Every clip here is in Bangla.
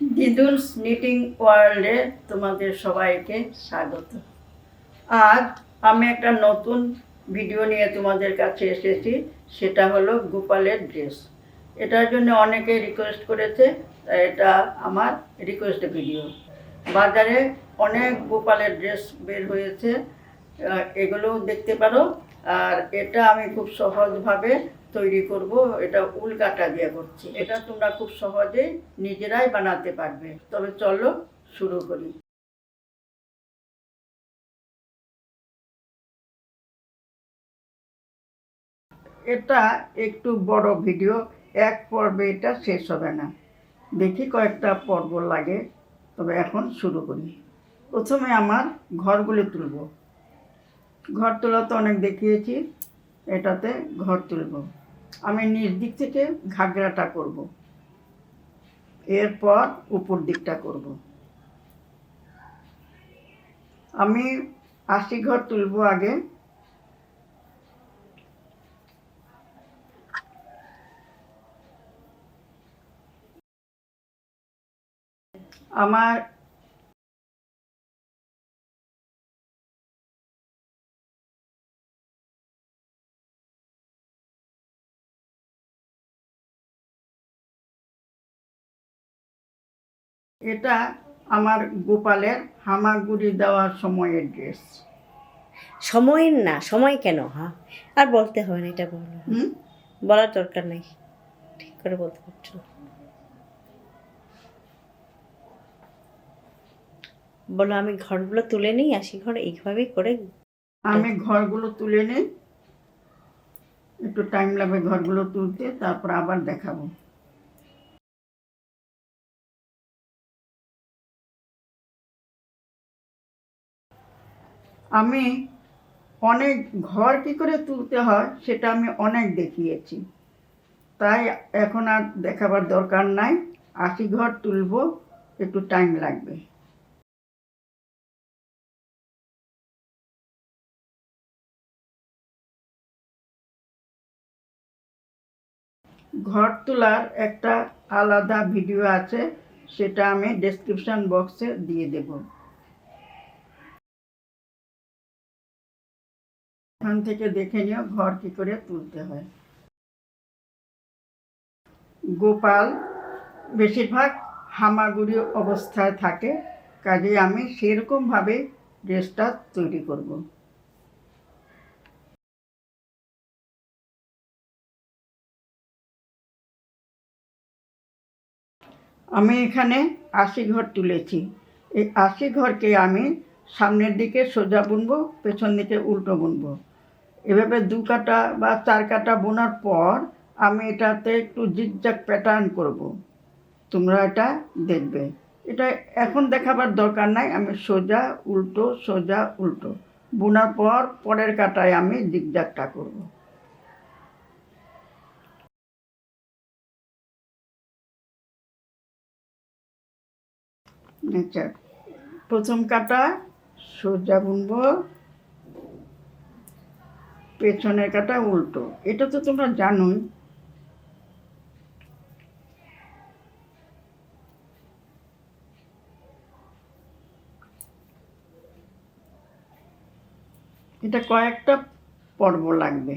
দিদুলস নিটিং ওয়ার্ল্ডে তোমাদের সবাইকে স্বাগত। আজ আমি একটা নতুন ভিডিও নিয়ে তোমাদের কাছে এসেছি, সেটা হলো গোপালের ড্রেস। এটার জন্য অনেকে রিকোয়েস্ট করেছে এটা আমার রিকোয়েস্ট ভিডিও। বাজারে অনেক গোপালের ড্রেস বের হয়েছে এগুলোও দেখতে পারো। আর এটা আমি খুব সহজভাবে তৈরি করব, এটা উল কাটা দিয়ে করছি। এটা তোমরা খুব সহজেই নিজেরাই বানাতে পারবে। তবে চলো শুরু করি। এটা একটু বড় ভিডিও, এক পর্বে এটা শেষ হবে না। দেখি কয়েকটা পর্ব লাগে, তবে এখন শুরু করি। প্রথমে আমার ঘরগুলি তুলব। ঘর তোলা তো অনেক দেখিয়েছি, এটাতে ঘর তুলব। আমি নিচ দিক থেকে ঘাগরাটা করব। এরপর উপর দিকটা করব। আমি আশি ঘর তুলব আগে। আমার এটা আমার গোপালের হামাগুড়ি দেওয়ার সময়ের ড্রেস। সময়ের না সময় কেন? হ্যাঁ আর বলতে হবে না এটা বলো। হুম? বলার দরকার নেই ঠিক করে বলতে পারছ। বলো আমি ঘরগুলো তুলে নিই আসি ঘর এইভাবেই করে আমি ঘরগুলো তুলে নিই। একটু টাইম লাগবে ঘরগুলো তুলতে তারপর আবার দেখাবো। আমি অনেক ঘর কি করে তুলতে হয় সেটা আমি অনেক দেখিয়েছি। তাই এখন আর দেখাবার দরকার নাই। আশি ঘর তুলবো, একটু টাইম লাগবে। ঘর তোলার একটা আলাদা ভিডিও আছে, সেটা আমি ডেসক্রিপশন বক্সে দিয়ে দেব। ওখান থেকে দেখে নিও ঘর কি করে তুলতে হয়। গোপাল বেশিরভাগ হামাগুড়ি অবস্থায় থাকে কাজে আমি সেরকমভাবে ড্রেসটা তৈরি করব। আমি এখানে আশি ঘর তুলেছি। এই আশি ঘরকে আমি সামনের দিকে সোজা বুনবো, পেছন দিকে উল্টো বুনবো। এভাবে দু কাটা বা চার কাটা বোনার পর আমি এটাতে একটু জিগজাগ প্যাটার্ন করব। তোমরা এটা দেখবে এটা এখন দেখাবার দরকার নাই, আমি সোজা, উল্টো সোজা, উল্টো বোনার পর পরের কাটায় আমি জিগজাগটা করব। আচ্ছা প্রথম কাটা সোজা বুনবো পেছনের কাটা উল্টো। এটা তো তোমরা জানোই। এটা কয়েকটা পর্ব লাগবে।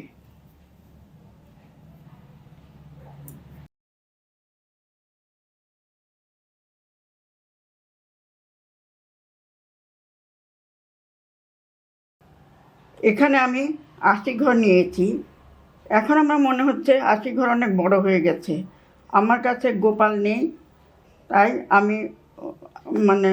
এখানে আমি আশি ঘর নিয়েছি। এখন আমার মনে হচ্ছে আশি ঘর অনেক বড় হয়ে গেছে। আমার কাছে গোপাল নেই, তাই আমি মানে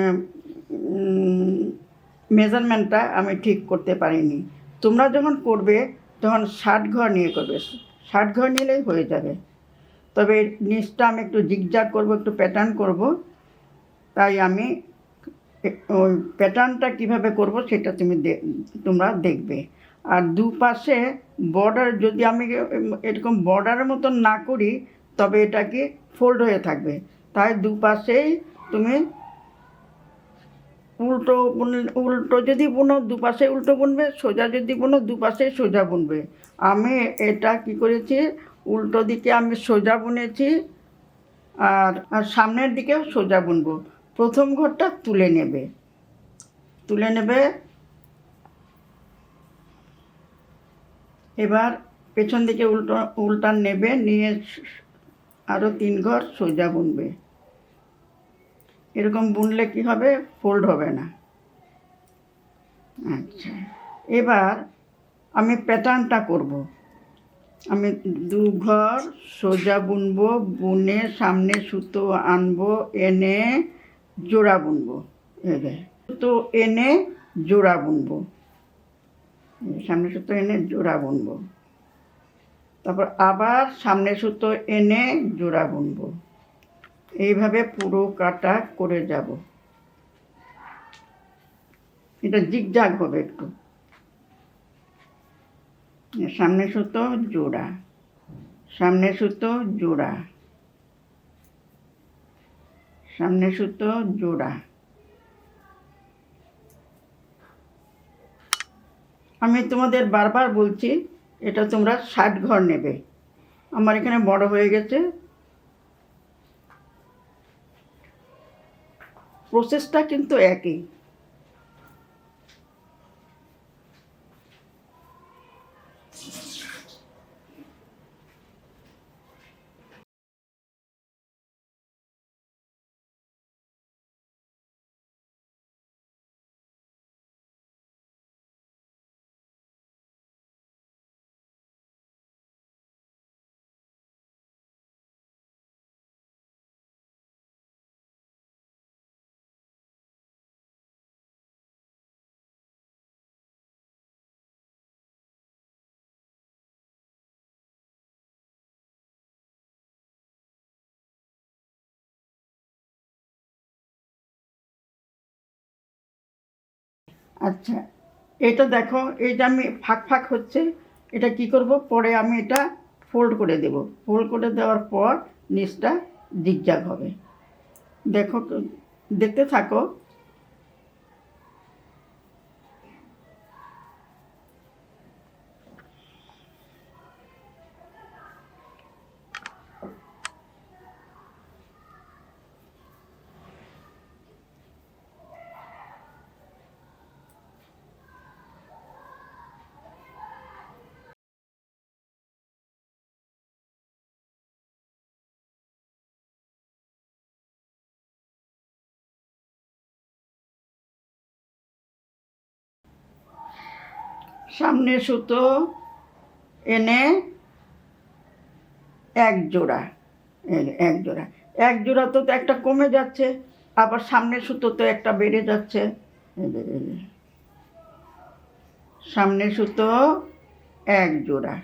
মেজারমেন্টটা আমি ঠিক করতে পারিনি। তোমরা যখন করবে, তখন ষাট ঘর নিয়ে করবে। ষাট ঘর নিলেই হয়ে যাবে। তবে নিচটা আমি একটু জিগজাগ করব, একটু প্যাটার্ন করব। তাই আমি ওই প্যাটার্নটা কীভাবে করব, সেটা তুমি তোমরা দেখবে। আর দুপাশে বর্ডার যদি আমি এরকম বর্ডারের মতন না করি, তবে এটা কি ফোল্ড হয়ে থাকবে। তাই দুপাশেই তুমি উল্টো উল্টো যদি বুনো, দুপাশে উল্টো বুনবে, সোজা যদি বুনো, দুপাশে সোজা বুনবে। আমি এটা কি করেছি, উল্টো দিকে আমি সোজা বুনেছি, আর আর সামনের দিকেও সোজা বুনবো। প্রথম ঘরটা তুলে নেবে। তুলে নেবে এবার পেছন দিকে উল্টো উল্টান নেবে, নিয়ে আরও তিন ঘর সোজা বুনবে। এরকম বুনলে কি হবে? ফোল্ড হবে না। আচ্ছা। এবার আমি প্যাটার্নটা করব। আমি দু ঘর সোজা বুনবো, বুনে সামনে সুতো আনব, এনে জোড়া বুনবো। এবার সুতো এনে জোড়া বুনবো। সামনে সুতো এনে জোড়া বুনবো। তারপর আবার সামনে সুতো এনে জোড়া বুনবো। এইভাবে পুরো কাটা করে যাব। এটা জিগজাগ হবে একটু। সামনে সুতো জোড়া। সামনে সুতো জোড়া। সামনে সুতো জোড়া। আমি তোমাদের বারবার বলছি, এটা তোমরা ষাট ঘর নেবে। আমার এখানে বড় হয়ে গেছে। প্রসেসটা কিন্তু একই। আচ্ছা এটা দেখো, এইটা আমি ফাঁক ফাঁক হচ্ছে, এটা কি করব? পরে আমি এটা ফোল্ড করে দেব। ফোল্ড করে দেওয়ার পর নিচটা জিগজাগ হবে। দেখো, দেখতে থাকো। সামনে সুতো এনে এক জোড়া এক জোড়া। এক জোড়া তো একটা কমে যাচ্ছে, আবার সামনের সুতো তো একটা বেড়ে যাচ্ছে। সামনের সুতো এক জোড়া।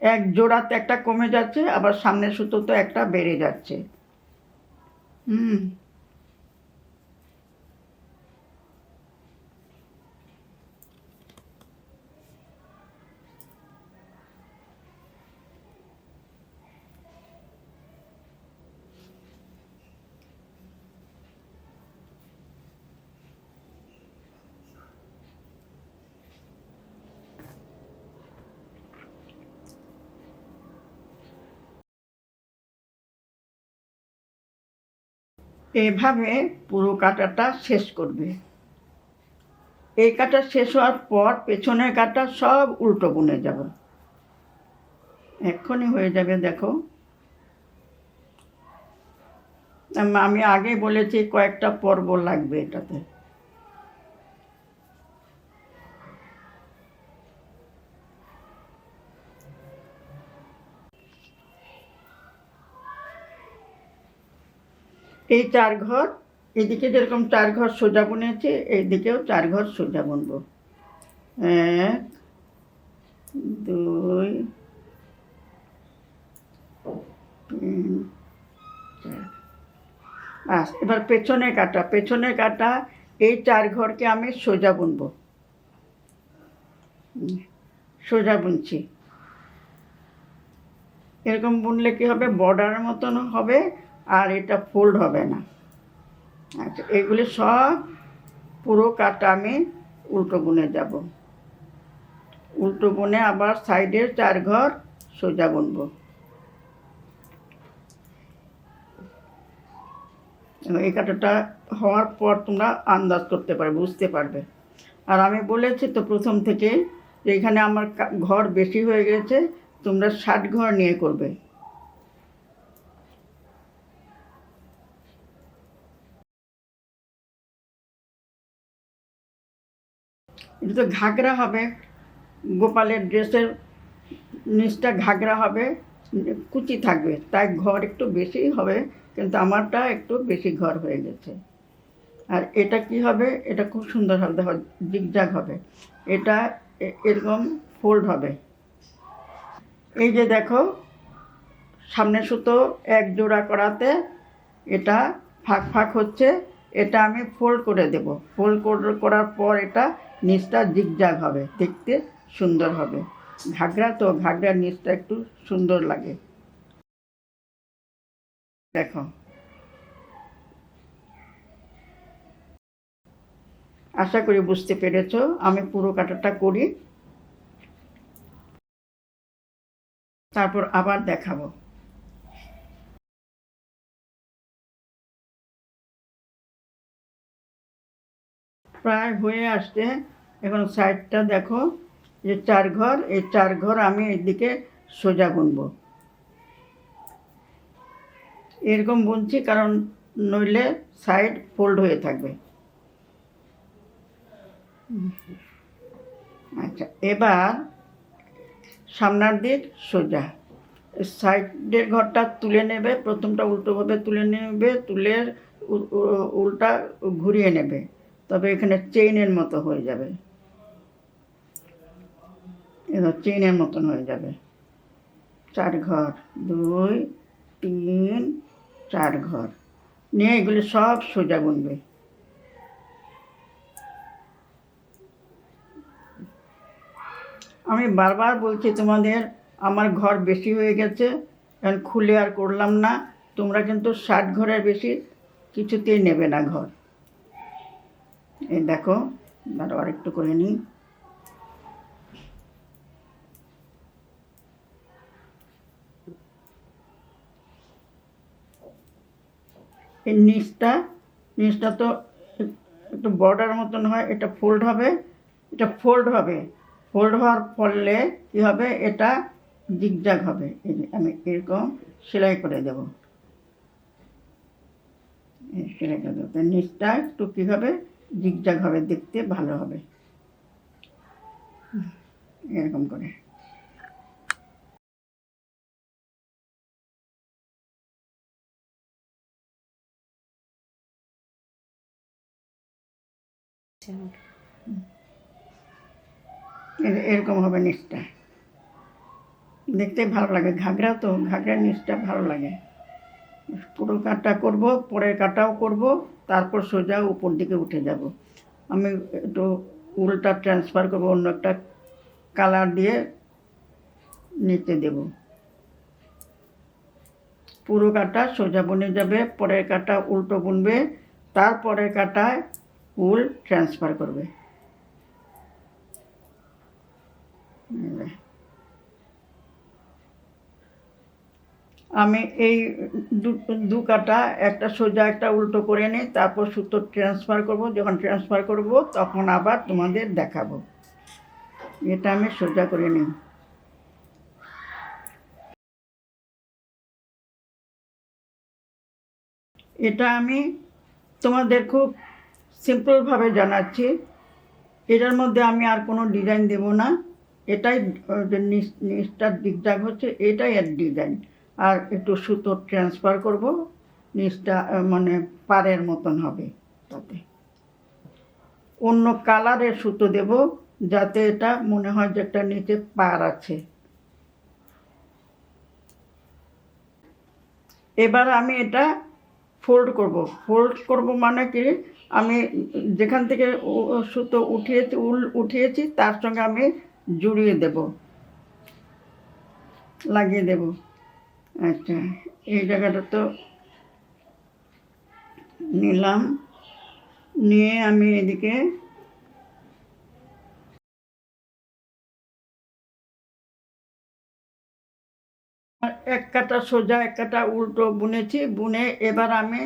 এক জোড়াতে একটা কমে যাচ্ছে, আবার সামনের সুতো তো একটা বেড়ে যাচ্ছে। হুম। এভাবে পুরো কাটাটা শেষ করবে। এই কাটা শেষ হওয়ার পর পেছনের কাটা সব উল্টো বুনে যাব। এক্ষুনি হয়ে যাবে, দেখো। আমি আগে বলেছি কয়েকটা পর্ব লাগবে এটাতে। এই চার ঘর, এদিকে যেরকম চার ঘর সোজা বুনেছি এইদিকেও চার ঘর সোজা বুনবো। এক, দুই বাস এবার পেছনে কাটা পেছনে কাটা, এই চার ঘরকে আমি সোজা বুনবো। সোজা বুনছি। এরকম বুনলে কি হবে? বর্ডারের মতন হবে। আর এটা ফোল্ড হবে না। আচ্ছা এগুলি সব পুরো কাটা আমি উল্টো বুনে যাব। উল্টো বুনে আবার সাইডের চার ঘর সোজা বুনবো। এই কাঁটাটা হওয়ার পর তোমরা আন্দাজ করতে পারবে বুঝতে পারবে। আর আমি বলেছি তো প্রথম থেকে যে এখানে আমার ঘর বেশি হয়ে গেছে, তোমরা ষাট ঘর নিয়ে করবে। এটা তো ঘাগরা হবে। গোপালের ড্রেসের নিচটা ঘাগরা হবে। কুচি থাকবে। তাই ঘর একটু বেশি হবে, কিন্তু আমারটা একটু বেশি ঘর হয়ে গেছে। আর এটা কি হবে? এটা খুব সুন্দর হবে। দেখো জিগজাগ হবে। এটা এরকম ফোল্ড হবে। এই যে দেখো, সামনে সুতো এক জোড়া করাতে এটা ফাঁক ফাঁক হচ্ছে। এটা আমি ফোল্ড করে দেব। ফোল্ড করার পর এটা নিচটা জিগজাগ হবে, দেখতে সুন্দর হবে। ঘাগরা তো, ঘাগরার নিচটা একটু সুন্দর লাগে। দেখো। আশা করি বুঝতে পেরেছ, আমি পুরো কাটাটা করি। তারপর আবার দেখাবো। প্রায় হয়ে আসছে। এখন সাইডটা দেখো, যে চার ঘর, এই চার ঘর আমি এদিকে সোজা বুনবো। এরকম বুনছি কারণ নইলে সাইড ফোল্ড হয়ে থাকবে। আচ্ছা এবার সামনের দিক সোজা। সাইডের ঘরটা তুলে নেবে, প্রথমটা উল্টোভাবে তুলে নেবে, তুলে উল্টা ঘুরিয়ে নেবে। তবে এখানে চেইনের মতো হয়ে যাবে। এবার চেইনের মতন হয়ে যাবে। চার ঘর, দুই, তিন, চার ঘর। নিয়ে এগুলি সব সোজা বুনবে। আমি বারবার বলছি তোমাদের, আমার ঘর বেশি হয়ে গেছে এখন খুলে আর করলাম না। তোমরা কিন্তু ষাট ঘরের বেশি কিছুতেই নেবে না ঘর। এই দেখো, দাঁড়াও আর একটু করে নিই। এই নিচটা নিচটা তো একটু বর্ডার মতন হয়, এটা ফোল্ড হবে। এটা ফোল্ড হবে। ফোল্ড হওয়ার ফলে কী হবে? এটা জিগজাগ হবে। আমি এরকম সেলাই করে দেব। সেলাই করে দেবো। নিচটা একটু কী হবে? জিগজাগ হবে, দেখতে ভালো হবে। এরকম করে। এরকম হবে নিচটা দেখতে ভালো লাগে, ঘাগরা তো ঘাগরার নিচটা ভালো লাগে। পুরো কাটা করব, পরের কাটাও করব, তারপর সোজা উপর দিকে উঠে যাব। আমি একটু উল্টা ট্রান্সফার করব, অন্য একটা কালার দিয়ে নিচে দেব। পুরো কাটা সোজা বনে যাবে, পরের কাটা উল্টো বুনবে, তারপরের কাটায় উল ট্রান্সফার করবে। আমি এই দু- কাটা, একটা সোজা, একটা উল্টো করে নিই, তারপর সুতো ট্রান্সফার করব। যখন ট্রান্সফার করব, তখন আবার তোমাদের দেখাবো। এটা আমি সোজা করে নিই। এটা আমি তোমাদের খুব সিম্পলভাবে জানাচ্ছি। এটার মধ্যে আমি আর কোনো ডিজাইন দেব না। এটাই নিচ- নিচটার দিকদাগ হচ্ছে, এটাই এর ডিজাইন আর একটু সুতো ট্রান্সফার করব। নিচটা মানে পাড়ের মতন হবে তাতে। অন্য কালারের সুতো দেব, যাতে এটা মনে হয় যে একটা নিচে পার আছে। এবার আমি এটা ফোল্ড করব। ফোল্ড করব মানে কি? আমি যেখান থেকে সুতো উঠিয়েছি, উল, উঠিয়েছি, তার সঙ্গে আমি জুড়িয়ে দেব। লাগিয়ে দেব। আচ্ছা এই জায়গাটা তো নিলাম। নিয়ে আমি এদিকে এক কাটা সোজা, এক কাটা উল্টো বুনেছি, বুনে এবার আমি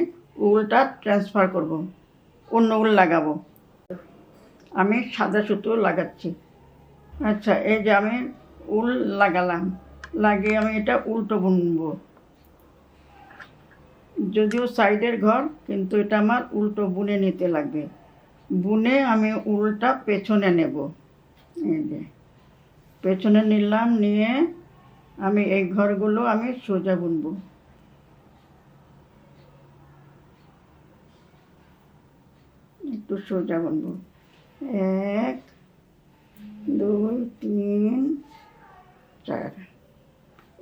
উলটা ট্রান্সফার করব। অন্য উল লাগাবো। আমি সাদা সুতো লাগাচ্ছি। আচ্ছা এই যে আমি উল লাগালাম। লাগিয়ে আমি এটা উল্টো বুনবো। যদিও সাইডের ঘর, কিন্তু এটা আমার উল্টো বুনে নিতে লাগবে বুনে আমি উলটা পেছনে নেব। এই যে, পেছনে নিলাম, নিয়ে আমি এই ঘরগুলো আমি সোজা বুনবো। একটু সোজা বুনবো। এক, দুই, তিন, চার।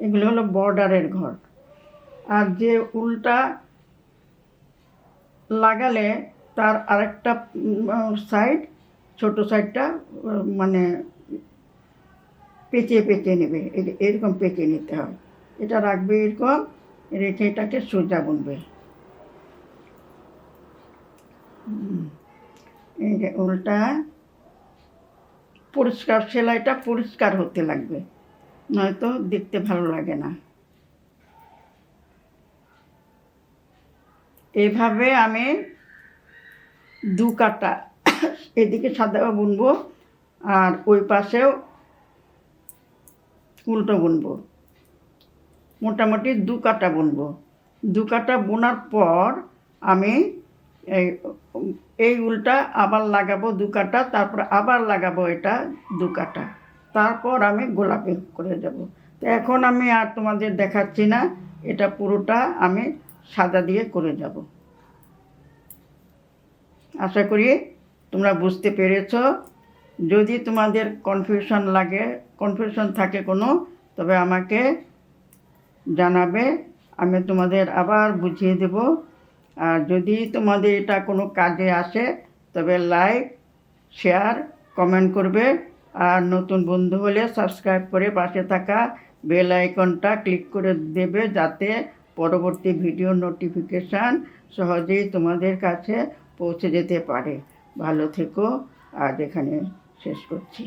এগুলো হলো বর্ডারের ঘর। আর যে উলটা লাগালে তার আরেকটা সাইড ছোট সাইডটা মানে পেঁচিয়ে পেঁচিয়ে নেবে। এরকম পেঁচিয়ে নিতে হয়। এটা রাখবে এরকম, রেখে এটাকে সোজা বুনবে। উলটা, পরিষ্কার, সেলাইটা পরিষ্কার হতে লাগবে। নয়তো দেখতে ভালো লাগে না। এভাবে আমি দু কাটা এদিকে সাদা বুনবো আর ওই পাশেও উল্টো বুনবো। মোটামুটি দু কাটা বুনবো। দু কাটা বোনার পর আমি এই এই উলটা আবার লাগাবো দু কাটা, তারপর আবার লাগাবো এটা দু কাটা। তারপর আমি গোলাপি করে যাব তো এখন আমি আর তোমাদের দেখাচ্ছি না, এটা পুরোটা আমি সাদা দিয়ে করে যাব আশা করি তোমরা বুঝতে পেরেছ। যদি তোমাদের কনফিউশন লাগে কনফিউশন থাকে কোনো, তবে আমাকে জানাবে, আমি তোমাদের আবার বুঝিয়ে দেব। আর যদি তোমাদের এটা কোনো কাজে আসে, তবে লাইক শেয়ার কমেন্ট করবে। আর নতুন বন্ধু হলে সাবস্ক্রাইব করে পাশে থাকা বেল আইকনটা ক্লিক করে দেবে যাতে পরবর্তী ভিডিও নোটিফিকেশান সহজেই তোমাদের কাছে পৌঁছে যেতে পারে। ভালো থেকো। আজ এখানে শেষ করছি।